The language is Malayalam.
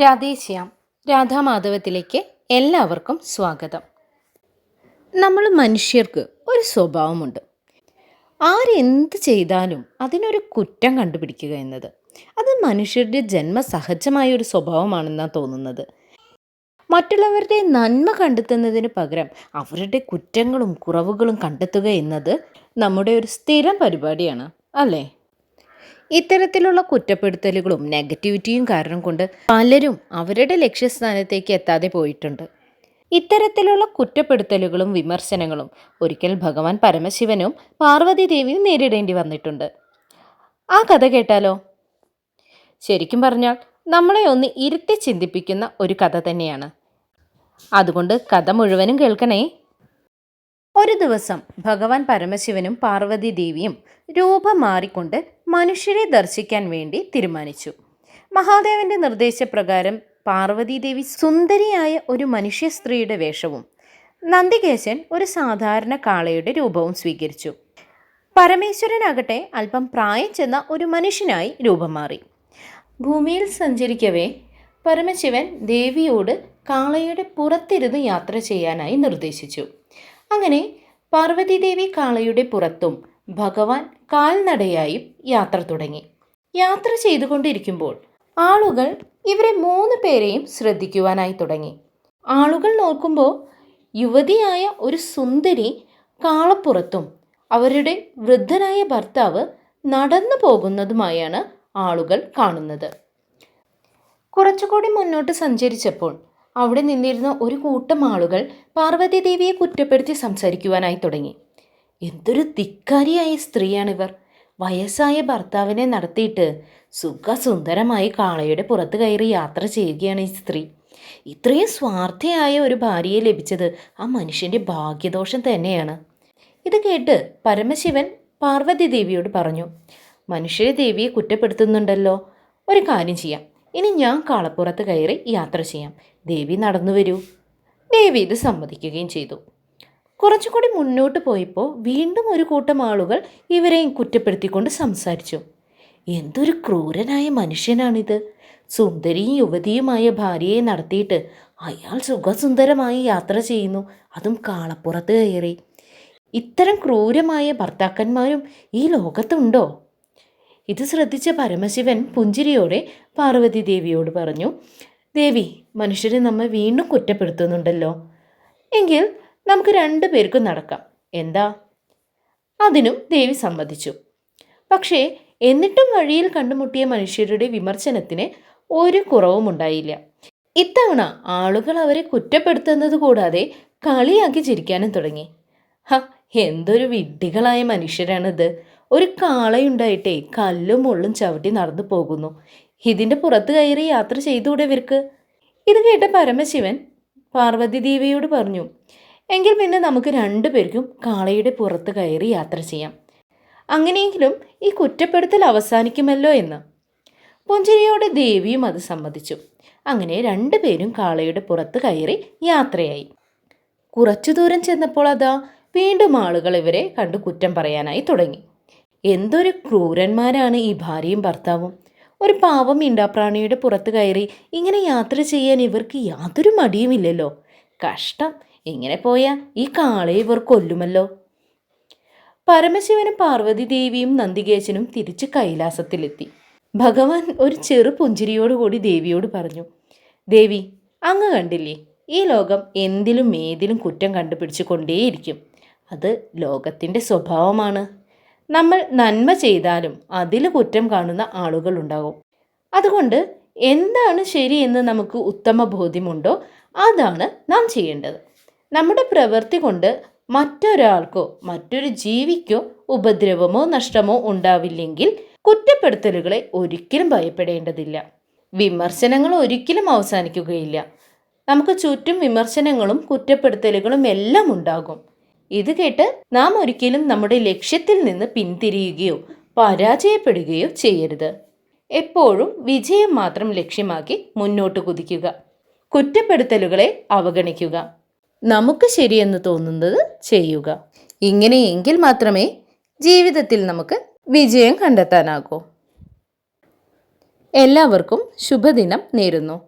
രാധേശ്യാം രാധാമാധവത്തിലേക്ക് എല്ലാവർക്കും സ്വാഗതം. നമ്മൾ മനുഷ്യർക്ക് ഒരു സ്വഭാവമുണ്ട്. ആരെന്ത് ചെയ്താലും അതിനൊരു കുറ്റം കണ്ടുപിടിക്കുക എന്നത് അത് മനുഷ്യരുടെ ജന്മസഹജമായ ഒരു സ്വഭാവമാണെന്നാണ് തോന്നുന്നത്. മറ്റുള്ളവരുടെ നന്മ കണ്ടെത്തുന്നതിന് പകരം അവരുടെ കുറ്റങ്ങളും കുറവുകളും കണ്ടെത്തുക എന്നത് നമ്മുടെ ഒരു സ്ഥിരം പരിപാടിയാണ് അല്ലേ? ഇത്തരത്തിലുള്ള കുറ്റപ്പെടുത്തലുകളും നെഗറ്റിവിറ്റിയും കാരണം കൊണ്ട് പലരും അവരുടെ ലക്ഷ്യസ്ഥാനത്തേക്ക് എത്താതെ പോയിട്ടുണ്ട്. ഇത്തരത്തിലുള്ള കുറ്റപ്പെടുത്തലുകളും വിമർശനങ്ങളും ഒരിക്കൽ ഭഗവാൻ പരമശിവനും പാർവതി ദേവിയും നേരിടേണ്ടി വന്നിട്ടുണ്ട്. ആ കഥ കേട്ടാലോ? ശരിക്കും പറഞ്ഞാൽ നമ്മളെ ഒന്ന് ഇരുത്തി ചിന്തിപ്പിക്കുന്ന ഒരു കഥ തന്നെയാണ്. അതുകൊണ്ട് കഥ മുഴുവനും കേൾക്കണേ. ഒരു ദിവസം ഭഗവാൻ പരമശിവനും പാർവതി ദേവിയും രൂപം മാറിക്കൊണ്ട് മനുഷ്യരെ ദർശിക്കാൻ വേണ്ടി തീരുമാനിച്ചു. മഹാദേവന്റെ നിർദ്ദേശപ്രകാരം പാർവതി ദേവി സുന്ദരിയായ ഒരു മനുഷ്യ സ്ത്രീയുടെ വേഷവും നന്ദികേശൻ ഒരു സാധാരണ കാളയുടെ രൂപവും സ്വീകരിച്ചു. പരമേശ്വരനാകട്ടെ അല്പം പ്രായം ചെന്ന ഒരു മനുഷ്യനായി രൂപം മാറി. ഭൂമിയിൽ സഞ്ചരിക്കവേ പരമശിവൻ ദേവിയോട് കാളയുടെ പുറത്തിരുന്ന് യാത്ര ചെയ്യാനായി നിർദ്ദേശിച്ചു. അങ്ങനെ പാർവതീദേവി കാളയുടെ പുറത്തും ഭഗവാൻ കാൽനടയായും യാത്ര തുടങ്ങി. യാത്ര ചെയ്തുകൊണ്ടിരിക്കുമ്പോൾ ആളുകൾ ഇവരെ മൂന്ന് പേരെയും ശ്രദ്ധിക്കുവാനായി തുടങ്ങി. ആളുകൾ നോക്കുമ്പോൾ യുവതിയായ ഒരു സുന്ദരി കാളപ്പുറത്തും അവരുടെ വൃദ്ധനായ ഭർത്താവ് നടന്നു പോകുന്നതുമായാണ് ആളുകൾ കാണുന്നത്. കുറച്ചുകൂടി മുന്നോട്ട് സഞ്ചരിച്ചപ്പോൾ അവിടെ നിന്നിരുന്ന ഒരു കൂട്ടം ആളുകൾ പാർവതി ദേവിയെ കുറ്റപ്പെടുത്തി സംസാരിക്കുവാനായി തുടങ്ങി. എന്തൊരു ധിക്കാരിയായ സ്ത്രീയാണിവർ. വയസ്സായ ഭർത്താവിനെ നടത്തിയിട്ട് സുഖസുന്ദരമായി കാളയുടെ പുറത്ത് കയറി യാത്ര ചെയ്യുകയാണ് ഈ സ്ത്രീ. ഇത്രയും സ്വാർത്ഥയായ ഒരു ഭാര്യയെ ലഭിച്ചത് ആ മനുഷ്യന്റെ ഭാഗ്യദോഷം തന്നെയാണ്. ഇത് കേട്ട് പരമശിവൻ പാർവതി ദേവിയോട് പറഞ്ഞു മനുഷ്യരെ ദേവിയെ കുറ്റപ്പെടുത്തുന്നുണ്ടല്ലോ. ഒരു കാര്യം ചെയ്യാം. ഇനി ഞാൻ കാളപ്പുറത്ത് കയറി യാത്ര ചെയ്യാം. ദേവി നടന്നു വരൂ. ദേവി ഇത് സമ്മതിക്കുകയും ചെയ്തു. കുറച്ചുകൂടി മുന്നോട്ട് പോയപ്പോൾ വീണ്ടും ഒരു കൂട്ടം ആളുകൾ ഇവരെയും കുറ്റപ്പെടുത്തിക്കൊണ്ട് സംസാരിച്ചു. എന്തൊരു ക്രൂരനായ മനുഷ്യനാണിത്. സുന്ദരിയും യുവതിയുമായ ഭാര്യയെ നടത്തിയിട്ട് അയാൾ സുഖസുന്ദരമായി യാത്ര ചെയ്യുന്നു. അതും കാളപ്പുറത്ത് കയറി. ഇത്തരം ക്രൂരമായ ഭർത്താക്കന്മാരും ഈ ലോകത്തുണ്ടോ? ഇത് ശ്രദ്ധിച്ച പരമശിവൻ പുഞ്ചിരിയോടെ പാർവതി ദേവിയോട് പറഞ്ഞു ദേവി മനുഷ്യരെ നമ്മെ വീണ്ടും കുറ്റപ്പെടുത്തുന്നുണ്ടല്ലോ. എങ്കിൽ നമുക്ക് രണ്ടു പേർക്കും നടക്കാം. എന്താ? അതിനും ദേവി സമ്മതിച്ചു. പക്ഷേ എന്നിട്ടും വഴിയിൽ കണ്ടുമുട്ടിയ മനുഷ്യരുടെ വിമർശനത്തിന് ഒരു കുറവും ഉണ്ടായില്ല. ഇത്തവണ ആളുകൾ അവരെ കുറ്റപ്പെടുത്തുന്നത് കൂടാതെ കളിയാക്കി ചിരിക്കാനും തുടങ്ങി. ഹ എന്തൊരു വിഡ്ഢികളായ മനുഷ്യരാണിത്. ഒരു കാളയുണ്ടായിട്ടേ കല്ലും മുള്ളും ചവിട്ടി നടന്നു പോകുന്നു. ഇതിന്റെ പുറത്ത് കയറി യാത്ര ചെയ്തുകൂടെ ഇവർക്ക്? ഇത് കേട്ട പരമശിവൻ പാർവതി ദേവിയോട് പറഞ്ഞു എങ്കിൽ പിന്നെ നമുക്ക് രണ്ടുപേർക്കും കാളയുടെ പുറത്ത് കയറി യാത്ര ചെയ്യാം. അങ്ങനെയെങ്കിലും ഈ കുറ്റപ്പെടുത്തൽ അവസാനിക്കുമല്ലോ എന്ന്. പുഞ്ചിരിയോടെ ദേവിയും അത് സമ്മതിച്ചു. അങ്ങനെ രണ്ടുപേരും കാളയുടെ പുറത്ത് കയറി യാത്രയായി. കുറച്ചു ദൂരം ചെന്നപ്പോൾ അതാ വീണ്ടും ആളുകൾ ഇവരെ കണ്ടു കുറ്റം പറയാനായി തുടങ്ങി. എന്തൊരു ക്രൂരന്മാരാണ് ഈ ഭാര്യയും ഭർത്താവും. ഒരു പാവം ഇണ്ടാപ്രാണിയുടെ പുറത്ത് കയറി ഇങ്ങനെ യാത്ര ചെയ്യാൻ ഇവർക്ക് യാതൊരു മടിയുമില്ലല്ലോ. കഷ്ടം. ഇങ്ങനെ പോയാൽ ഈ കാളെ ഇവർ കൊല്ലുമല്ലോ. പരമശിവനും പാർവതി ദേവിയും നന്ദികേശനും തിരിച്ച് കൈലാസത്തിലെത്തി. ഭഗവാൻ ഒരു ചെറു പുഞ്ചിരിയോടുകൂടി ദേവിയോട് പറഞ്ഞു ദേവി അങ്ങ് കണ്ടില്ലേ? ഈ ലോകം എന്തിലും ഏതിലും കുറ്റം കണ്ടുപിടിച്ചു കൊണ്ടേയിരിക്കും അത് ലോകത്തിന്റെ സ്വഭാവമാണ്. നമ്മൾ നന്മ ചെയ്താലും അതിൽ കുറ്റം കാണുന്ന ആളുകളുണ്ടാകും അതുകൊണ്ട് എന്താണ് ശരി എന്ന് നമുക്ക് ഉത്തമ ബോധ്യമുണ്ടോ? അതാണ് നാം ചെയ്യേണ്ടത്. നമ്മുടെ പ്രവൃത്തി കൊണ്ട് മറ്റൊരാൾക്കോ മറ്റൊരു ജീവിക്കോ ഉപദ്രവമോ നഷ്ടമോ ഉണ്ടാവില്ലെങ്കിൽ കുറ്റപ്പെടുത്തലുകളെ ഒരിക്കലും ഭയപ്പെടേണ്ടതില്ല. വിമർശനങ്ങൾ ഒരിക്കലും അവസാനിക്കുകയില്ല. നമുക്ക് ചുറ്റും വിമർശനങ്ങളും കുറ്റപ്പെടുത്തലുകളും എല്ലാം ഉണ്ടാകും. ഇത് കേട്ട് നാം ഒരിക്കലും നമ്മുടെ ലക്ഷ്യത്തിൽ നിന്ന് പിന്തിരിയുകയോ പരാജയപ്പെടുകയോ ചെയ്യരുത്. എപ്പോഴും വിജയം മാത്രം ലക്ഷ്യമാക്കി മുന്നോട്ട് കുതിക്കുക. കുറ്റപ്പെടുത്തലുകളെ അവഗണിക്കുക. നമുക്ക് ശരിയെന്ന് തോന്നുന്നത് ചെയ്യുക. ഇങ്ങനെയെങ്കിൽ മാത്രമേ ജീവിതത്തിൽ നമുക്ക് വിജയം കണ്ടെത്താനാകൂ. എല്ലാവർക്കും ശുഭദിനം നേരുന്നു.